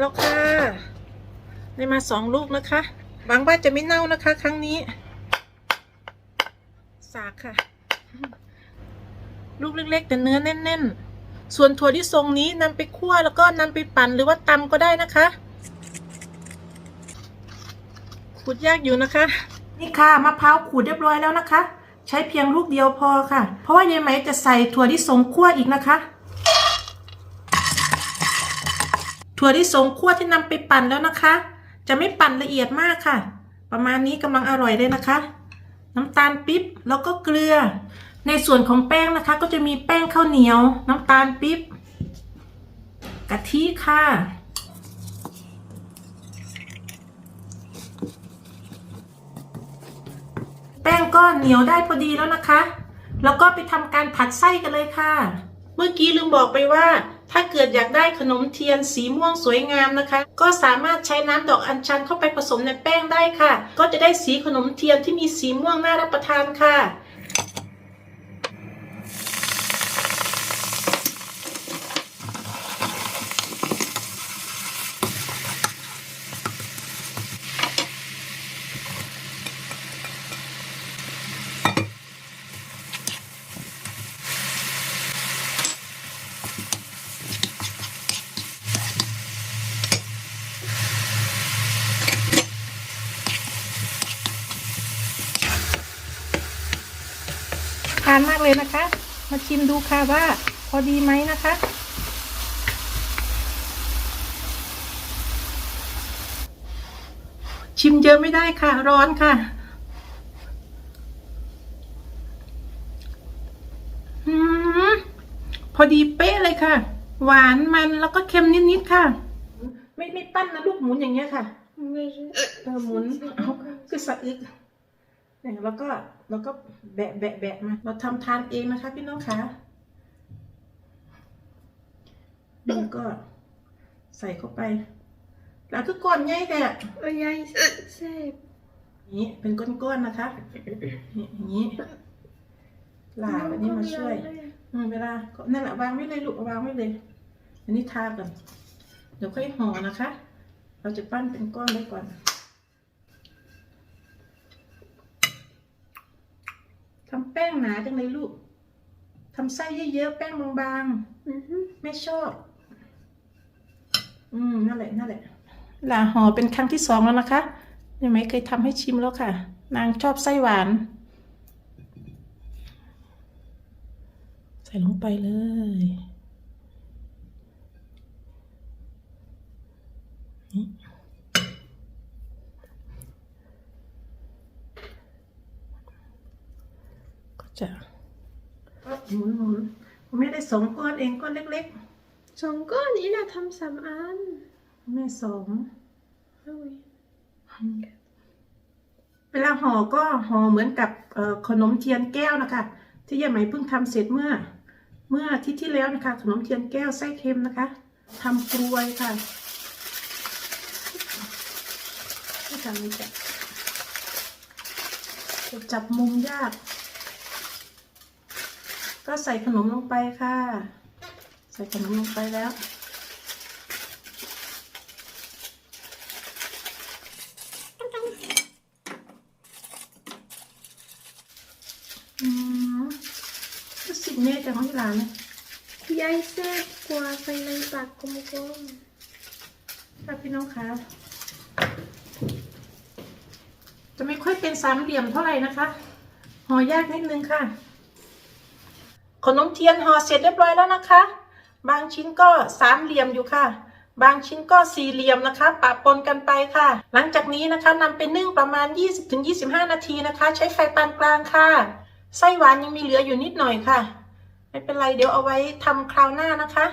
แล้วค่ะได้มาสองลูกนะคะหวังว่าจะไม่เน่านะคะ ครั้งนี้ สากค่ะ ลูกเล็กๆแต่เนื้อแน่น ๆ ส่วนถั่วที่ทรงนี้นำไปคั่วแล้วก็นำไปปั่นหรือว่าตำก็ได้นะคะขูดยากอยู่นะคะ นี่ค่ะมะพร้าวขูดเรียบร้อยแล้วนะคะ ใช้เพียงลูกเดียวพอค่ะ เพราะว่ายายไหมจะใส่ถั่วที่ทรงคั่วอีกนะคะ ถั่วที่ทรงคั่วที่นำไปปั่นแล้วนะคะ จะไม่ปั่นละเอียดมากค่ะ ประมาณนี้กำลังอร่อยเลยนะคะ น้ำตาลปิ๊บแล้วก็เกลือ ในส่วนของแป้งนะคะ ก็จะมีแป้งข้าวเหนียว น้ำตาลปิ๊บกะทิค่ะแป้งก็เหนียวได้พอดีแล้วนะคะ แล้วก็ไปทำการผัดไส้กันเลยค่ะ เมื่อกี้ลืมบอกไปว่า ถ้าเกิดอยากได้ขนมเทียนสีม่วงสวยงามนะคะ ก็สามารถใช้น้ำดอกอัญชันเข้าไปผสมในแป้งได้ค่ะ ก็จะได้สีขนมเทียนที่มีสีม่วงน่ารับประทานค่ะานมากเลยนะคะ มาชิมดูค่ะว่าพอดีไหมนะคะ ชิมเยอะไม่ได้ค่ะ ร้อนค่ะอืมพอดีเป๊ะเลยค่ะ หวานมันแล้วก็เค็มนิดๆค่ะ ไม่ไม่ปั้นนะลูกหมุนอย่างเงี้ยค่ะไม่ใช่เออหมุนเอาคือสะอึก เนี่ยแล้วก็แล้วก็แบะแบะแบะมาเราทำทานเองนะคะ พี่น้องคะนี่ก็ใส่เข้าไป แล้วคือก้อนใหญ่แต่เอ้ยยแซ่บนี้เป็นก้อนๆนะคะนี่อย่างนี้ลาอันนี้มาช่วยอืมเวลาก็นั่นแหละวางไว้เลยลูกเอาวางไว้เลย อันนี้ทาก่อน เดี๋ยวค่อยห่อนะคะ เราจะปั้นเป็นก้อนไว้ก่อน ทำแป้งหนาจังเลยลูกทำไส้เยอะๆ แป้งบางอือฮึๆไม่ชอบ อืม นั่นแหละ นั่นแหละลาห่อเป็นครั้งที่สองแล้วนะคะยังไม่เคยทำให้ชิมแล้วค่ะ นางชอบไส้หวาน ใส่ลงไปเลย นี่ก็ จะหมุนหมุนๆไม่ได้สองก้อนเองก้อนเล็กสองก้อนนี้นะทำสามอันๆแม่สองเอ้ยเวลาห่อก็ห่อเหมือนกับเอ่อขนมเทียนแก้วนะคะ ที่ยายไหมเพิ่งทำเสร็จเมื่อ เมื่ออาทิตย์ที่แล้วนะคะ ขนมเทียนแก้วไส้เค็มนะคะทำกลวยค่ะไม่ทำไม่จับจะจับมุมยาก ก็ใส่ขนมลงไปค่ะ ใส่ขนมลงไปแล้ว อืมรู้สึกแม่จะของที่ร้านเลยยายแซ่บกว่าไปในปากกลมค่ะพี่น้องคะจะไม่ค่อยเป็นสามเหลี่ยมเท่าไหร่นะคะ ห่อยากนิดนึงค่ะ ขนมเทียนห่อเสร็จเรียบร้อยแล้วนะคะ บางชิ้นก็สามเหลี่ยมอยู่ค่ะ บางชิ้นก็สี่เหลี่ยมนะคะปะปนกันไปค่ะ หลังจากนี้นะคะนำไปนึ่งประมาณ 20-25 นาทีนะคะ ใช้ไฟปานกลางค่ะ ไส้หวานยังมีเหลืออยู่นิดหน่อยค่ะ ไม่เป็นไรเดี๋ยวเอาไว้ทำคราวหน้านะคะ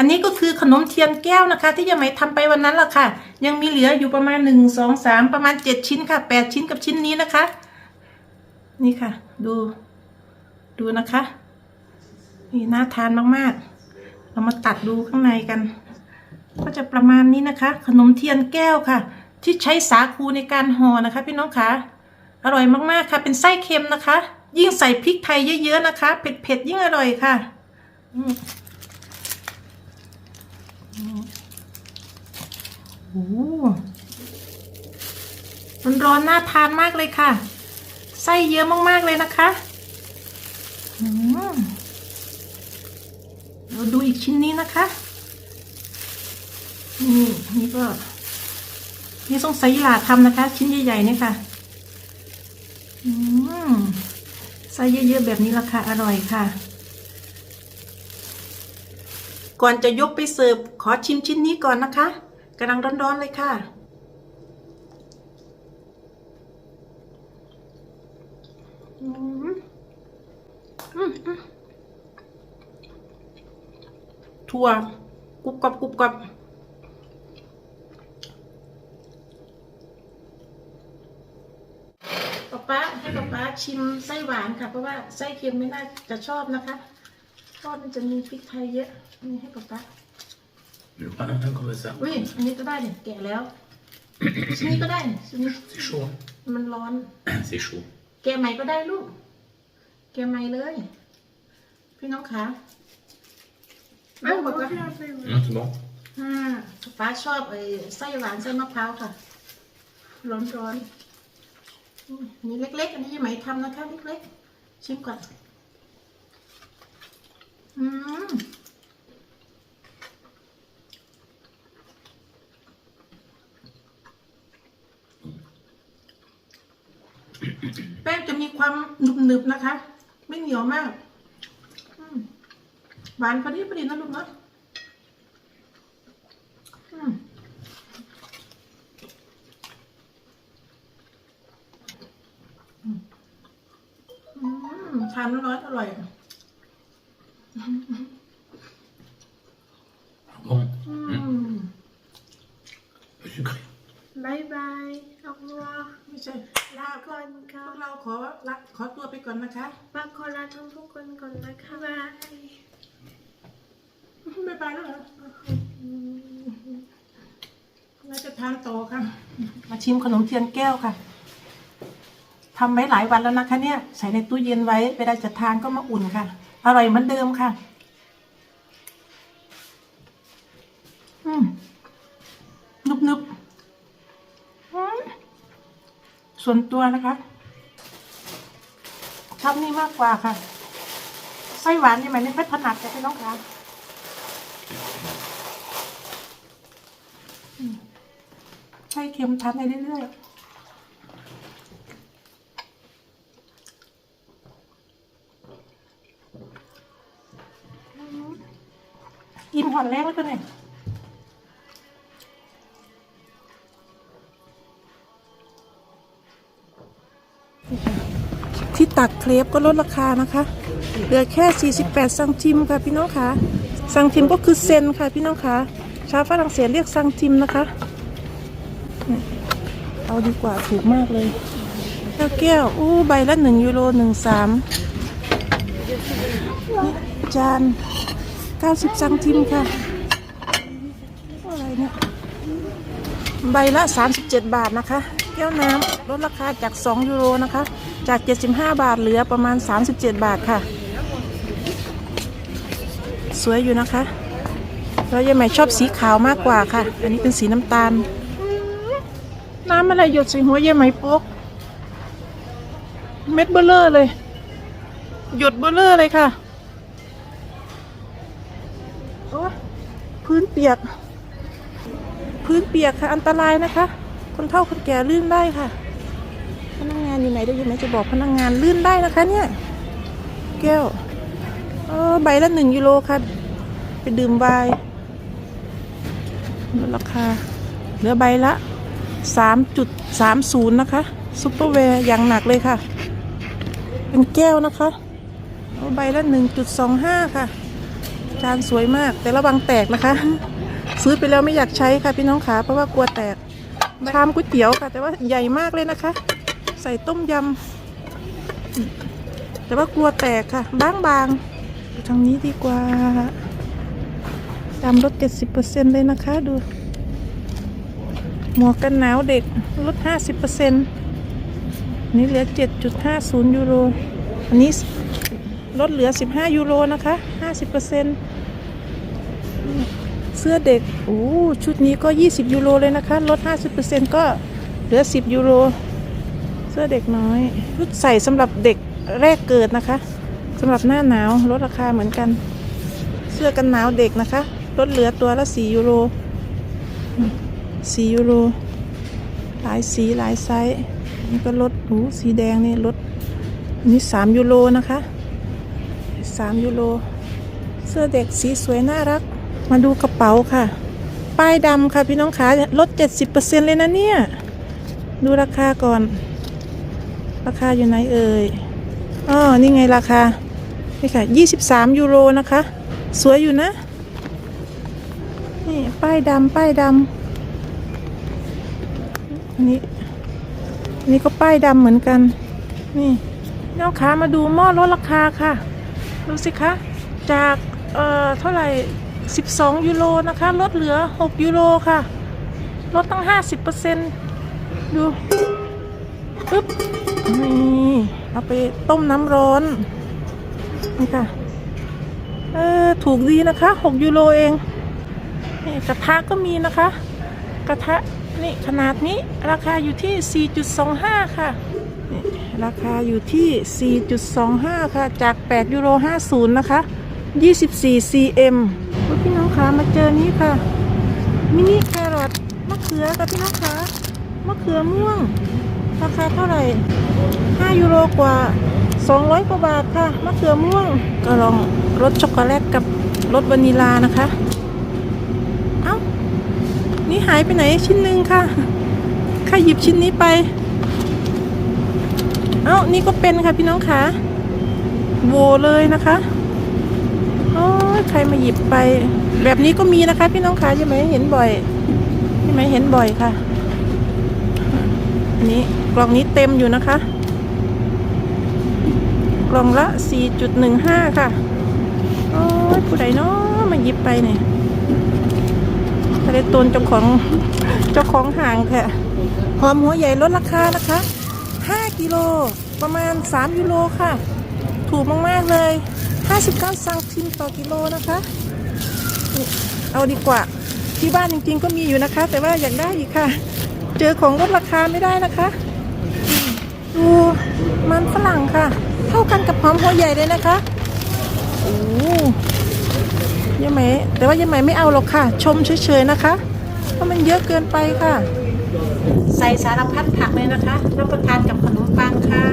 อันนี้ก็คือขนมเทียนแก้วนะคะ ที่ยายไหมทำไปวันนั้นแหละค่ะ ยังมีเหลืออยู่ประมาณหนึ่งสองสามประมาณเจ็ดชิ้นค่ะแปดชิ้นกับชิ้นนี้นะคะ นี่ค่ะ ดูดูนะคะนี่น่าทานมากๆ เรามาตัดดูข้างในกัน ก็จะประมาณนี้นะคะ ขนมเทียนแก้วค่ะ ที่ใช้สาคูในการห่อนะคะ พี่น้องคะอร่อยมากๆค่ะ เป็นไส้เค็มนะคะ ยิ่งใส่พริกไทยเยอะๆนะคะ เผ็ดๆยิ่งอร่อยค่ะ อืมอืม โอ้มันร้อนน่าทานมากเลยค่ะ ไส้เยอะมากๆเลยนะคะเราดูอีกชิ้นนี้นะคะ นี่นี่ก็ นี่ต้องใส่หลาทำนะคะ ชิ้นใหญ่ๆเนี่ยค่ะอืมไส้เยอะๆแบบนี้ราคาอร่อยค่ะ ก่อนจะยกไปเสิร์ฟขอชิมชิ้นนี้ก่อนนะคะกำลังร้อนๆเลยค่ะ ถั่วกรุบกรอบกรุบกรอบป๊าป๊าให้ป๊าป๊าชิมไส้หวานค่ะ เพราะว่าไส้เค็มไม่น่าจะชอบนะคะ ทอดมันจะมีพริกไทยเยอะนี่ให้ป๊าป๊า Je veux pas un comme ça. อุ้ยอันนี้ก็ได้เนี่ยแกะแล้วชิ้นนี้ก็ได้เนี่ยชิ้นนี้ C'est chaud. มันร้อน Hein C'est chaud. แกะใหม่ก็ได้ลูก แกะใหม่เลย พี่น้องคะ Ah, ลูกบอกว่า moi, je l'ai fait, oui. Non, c'est bon. อ่าป้าชอบไอ้ไส้หวานไส้มะพร้าวค่ะ ร้อนร้อนๆอืมนี่เล็กๆ อันนี้ยังไม่ทำนะคะเล็กๆ ชิมก่อน อืมแป้งจะมีความหนึบๆนะคะ ไม่เหนียวมากหวานพอดีพอดีนะลูกเนาะอืมอืมทานร้อนอร่อย Bon. อืม Sucré. Bye bye. Au revoir. ไม่ใช่ลาก่อน Con พวก ka. เราขอลาขอตัวไปก่อนนะคะ Ba con la thăm phúc con con la ka. Bye. บ๊ายบายแล้วเหรอเราจะทานโตอค่ะ มาชิมขนมเทียนแก้วค่ะทำไว้หลายวันแล้วนะคะเนี่ย ใส่ในตู้เย็นไว้เวลาจะทานก็มาอุ่นค่ะ อร่อยเหมือนเดิมค่ะ อืม ส่วนตัวนะคะชอบนี่มากกว่าค่ะ ไส้หวานยังไงไม่ค่อยถนัดแต่พี่น้องคะอืมไส้เค็มทานไปเรื่อยๆอิ่มหอนแรกแล้วกันเนี่ย ตักเครปก็ลดราคานะคะ เหลือแค่ 48 ซังจิมค่ะพี่น้องคะซังจิมก็คือเซนค่ะพี่น้องคะชาวฝรั่งเศสเรียกซังจิมนะคะ เอาดีกว่าถูกมากเลยแก้วแก้วอู้ใบละ 1 ยูโร 13นี่จาน 90 ซังจิมค่ะอะไรเนี่ยใบละ 37 บาทนะคะ แก้วน้ำลดราคาจาก 2 ยูโรนะคะ จาก 75 บาทเหลือประมาณ 37 บาทค่ะ สวยอยู่นะคะแล้วยายใหม่ชอบสีขาวมากกว่าค่ะ อันนี้เป็นสีน้ำตาล น้ำอะไรหยดใส่หัวยายไมโป๊กเม็ดเบลเลอร์เลย หยดเบลเลอร์เลยค่ะโอ้พื้นเปียก พื้นเปียกค่ะ อันตรายนะคะ คนเฒ่าคนแก่ลื่นได้ค่ะ งานอยู่ไหนเดี๋ยวยังไงจะบอกพนักงานลื่นได้นะคะเนี่ย แก้วเออใบละหนึ่งยูโรค่ะ ไปดื่มไวน์ลดราคา เหลือใบละสามจุดสามศูนย์นะคะซุปเปอร์แวร์อย่างหนักเลยค่ะ เป็นแก้วนะคะใบละหนึ่งจุดสองห้าค่ะ จานสวยมาก แต่ระวังแตกนะคะ ซื้อไปแล้วไม่อยากใช้ค่ะพี่น้องขาเพราะว่ากลัวแตกชามก๋วยเตี๋ยวค่ะ แต่ว่าใหญ่มากเลยนะคะ ใส่ต้มยำแต่ว่ากลัวแตกค่ะ บางบางๆทางนี้ดีกว่าดำลด70%เลยนะคะดู หมวกกันหนาวเด็กลด50%นี่เหลือ7.50ยูโร อันนี้ลลดเหลือ15ยูโรนะคะ50%เสื้อเด็ก โอ้ ชุดนี้ก็20ยูโรเลยนะคะ ลด50%ก็เหลือ10ยูโร เสื้อเด็กน้อยชุดใส่สำหรับเด็กแรกเกิดนะคะสำหรับหน้าหนาวลดราคาเหมือนกัน เสื้อกันหนาวเด็กนะคะลดเหลือตัวละ4ยูโร4ยูโรหลายสีหลายไซส์นี่ก็ลดโอ้สีแดงนี่ลดอันนี้3ยูโรนะคะ3ยูโรเสื้อเด็กสีสวยน่ารัก มาดูกระเป๋าค่ะ ป้ายดำค่ะพี่น้องขาลด70%เลยนะเนี่ย ดูราคาก่อน ราคาอยู่ไหนเอ่ยอ๋อนี่ไงราคา นี่ค่ะ 23 ยูโรนะคะ สวยอยู่นะ นี่ ป้ายดำป้ายดำอันนี้อันนี้ก็ป้ายดำเหมือนกัน นี่น้องขามาดูหม้อลดราคาค่ะ ดูสิคะ จาก เอ่อ เท่าไหร่ 12 ยูโรนะคะ ลดเหลือ 6 ยูโรค่ะ ลดตั้ง 50%ดูปึ๊บ นี่เอาไปต้มน้ำร้อน นี่ค่ะ เออถูกดีนะคะ6ยูโรเอง นี่กระทะก็มีนะคะ กระทะนี่ขนาดนี้ราคาอยู่ที่ 4.25 ค่ะนี่ราคาอยู่ที่ 4.25 ค่ะ จาก 8 ยูโร 50 นะคะ 24 cm พี่น้องคะมาเจอนี้ค่ะ มินิแครอทมะเขือค่ะพี่น้องคะมะเขือม่วง ราคาเท่าไหร่ 5 ยูโรกว่า 200 กว่าบาทค่ะ มะเขือม่วง ก็ลองรสช็อกโกแลตกับรสวานิลานะคะ เอ้า นี่หายไปไหนชิ้นหนึ่งค่ะใครหยิบชิ้นนี้ไป เอ้า นี่ก็เป็นค่ะพี่น้องคะโวเลยนะคะโอ้ยใครมาหยิบไป แบบนี้ก็มีนะคะ พี่น้องคะใช่ไหมเห็นบ่อยใช่ไหมเห็นบ่อยค่ะ อันนี้ กล่องนี้เต็มอยู่นะคะ กล่องละ 4.15 ค่ะ โอ้ยผู้ใดเนาะมาหยิบไปเนี่ยถ้าได้ตนเจ้าของเจ้าของห่างค่ะหอมหัวใหญ่ลดราคานะคะ 5 กิโลประมาณ 3 ยูโรค่ะ ถูกมากๆเลย 59 ซังทิมต่อกิโลนะคะ เอาดีกว่าที่บ้านจริงๆก็มีอยู่นะคะ แต่ว่าอยากได้อีกค่ะ เจอของลดราคาไม่ได้นะคะ ดูมันฝรั่งค่ะ เท่ากันกับหอมหัวใหญ่เลยนะคะโอ้ยายไหมแต่ว่ายายไหมไม่เอาหรอกค่ะ ชมเฉยๆนะคะเพราะมันเยอะเกินไปค่ะ ใส่สารพัดผักเลยนะคะรับประทานกับขนมปังค่ะ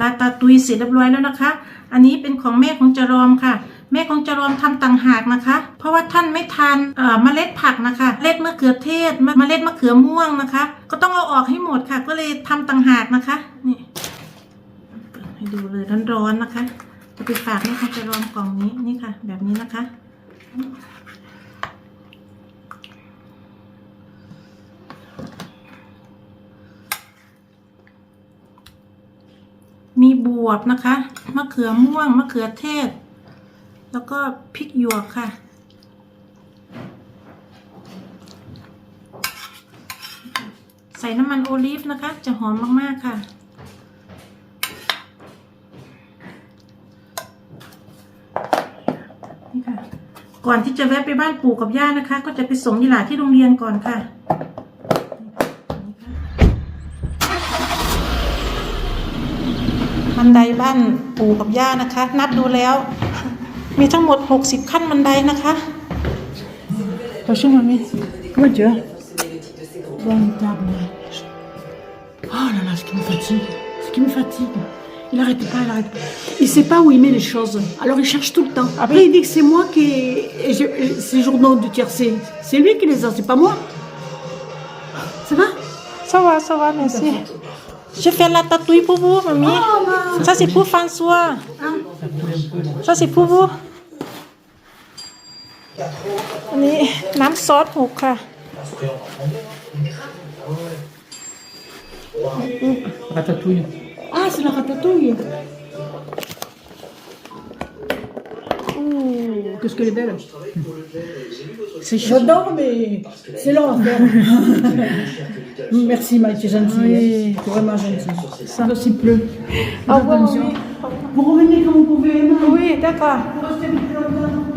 ลาตาตุยเสร็จเรียบร้อยแล้วนะคะ อันนี้เป็นของแม่ของจรอมค่ะ แม่ของจารอมทำต่างหากนะคะ เพราะว่าท่านไม่ทานเมล็ดผักนะคะเมล็ดมะเขือเทศเมล็ดมะเขือม่วงนะคะ ก็ต้องเอาออกให้หมดค่ะ ก็เลยทำต่างหากนะคะนี่เปิดให้ดูเลยร้อนๆนะคะ จะไปฝากแม่ของจารอมกล่องนี้นี่ค่ะ แบบนี้นะคะมีบวบนะคะ มะเขือม่วง มะเขือเทศ แล้วก็พริกหยวกค่ะ ใส่น้ำมันโอลีฟนะคะ จะหอมมาก ๆ ค่ะ นี่ค่ะ ก่อนที่จะแวะไปบ้านปู่กับย่านะคะ ก็จะไปส่งยีหลาที่โรงเรียนก่อนค่ะบันไดบ้านปู่กับย่านะคะ นับดูแล้ว มีทั้งหมด 60 ขั้นบันไดนะคะเดี๋ยวช่วยมามิ Comment tu vas Bonne table. Oh là là, ce qui me fatigue. Ce qui me fatigue. Il arrête pas, il arrête pas. Il sait pas où il met les choses. Alors il cherche tout le temps. Après il dit que c'est moi qui ai et je- et ces journaux de tiercé. C'est lui qui les a, c'est pas moi. Ça va สวัสดีสวัสดีสิje fais la tatouille pour vous mamie ça c'est pour François ça c'est pour vous อั นนี้น้ำซอสหกค่ะ Ratatouille. Ah, c'est la ratatouille. Ouh, qu'est-ce qu'elle est belle. C'est J'adore, mais c'est long à faire. Merci, Mike, c'est gentil. Oui. C'est vraiment gentil. Ça, s'il pleut. Au revoir, Attention. mamie. Au revoir. Vous revenez quand vous pouvez, Emma. Oui, d'accord. Vous restez plus longtemps.